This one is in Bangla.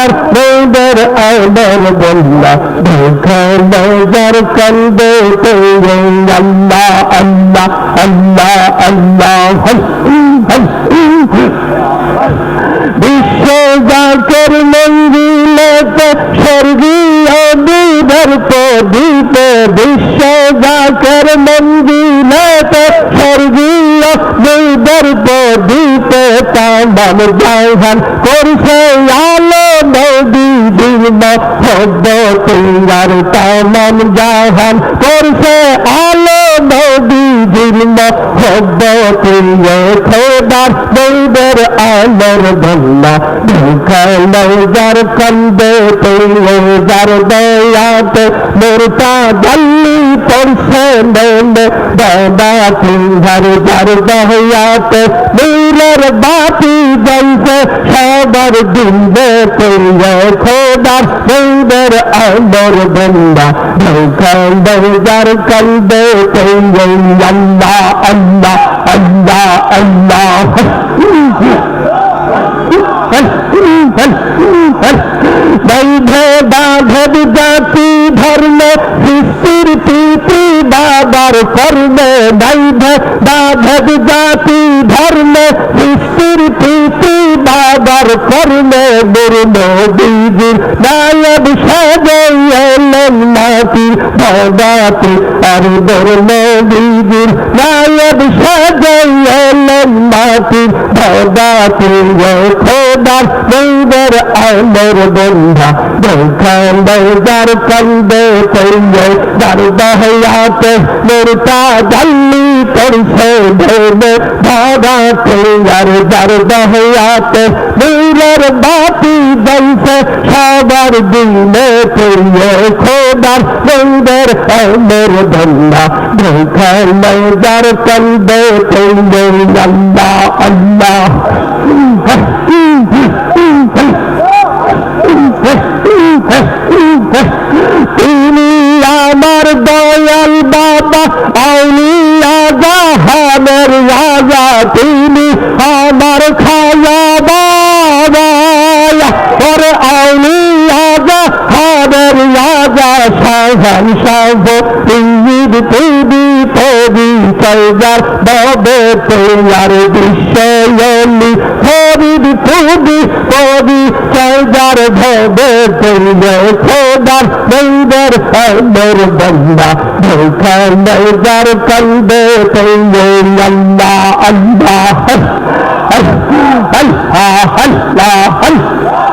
খোদার নৌদের আদর বল্লা দেখা নজর কন্দে তুই আল্লাহ আল্লাহ আল্লাহ আল্লাহ বিশ্ব জাকের মঞ্জিলেতে স্বর্গীয় বিধর প্রদীপ বিশ্ব জাকের মঞ্জিলেতে স্বর্গীয় বিধর প্রদীপ তামাম জাহান করছে আলো নদী দিন হব তুয়ার তামাম জাহান করছে আলো। হব তুয় খোদার নৌদের আলোর বল্লা ঢোকা নৌজার কন্দে তুই যার দয়াতে মোরতা গল্লি পড়ছে নেনে দাদা সিংহার যার দয়াতে নীলের জ্বলছে সবার দিনবে তুই খোদার নৌদের আলোর বল্লা ঢোকা নৌজার কন্দে তুই আল্লাহ আল্লাহ আল্লাহ আল্লাহ বৈধে বাধব জাতি ধর্ম শিশির প্রীতি বাবার কর্মে বৈধে বাধব জাতি ধর্ম শিশির প্রীতি বাবার কর্মে দুর্ম বীজির নায়ব সাজাইলেন মাটি ভগাতি আর দুর্ম বীজির নায়ব সাজাইলেন মাটি ভগাতি খোদার নৈবের আলোর বন্ধা দেখান দৌদার কন্দে কইয়ে দার দহয়াতে মোরতা গল্লি করছে ভেবে ভাগা আর দার দহয়াতে নীলের বাতি জ্বলছে, সবার দিনে কইয়ে খোদার নৈবের আলোর বন্ধা দেখান দৌদার কন্দে কইয়ে আল্লাহ আল্লাহ। Fatima রাজা সাহান সাহ ইঙ্গিত তুমি তবি সৌজার বাবে তোমার বিশ্বয়লি হরিদ তুমি কবি সৌজার ভবে তুমি খোদার নৈবের আমার বন্দা ধোখা নৈজার কলবে তুমি আল্লাহ আল্লাহ আল্লাহ আল্লাহ আল্লাহ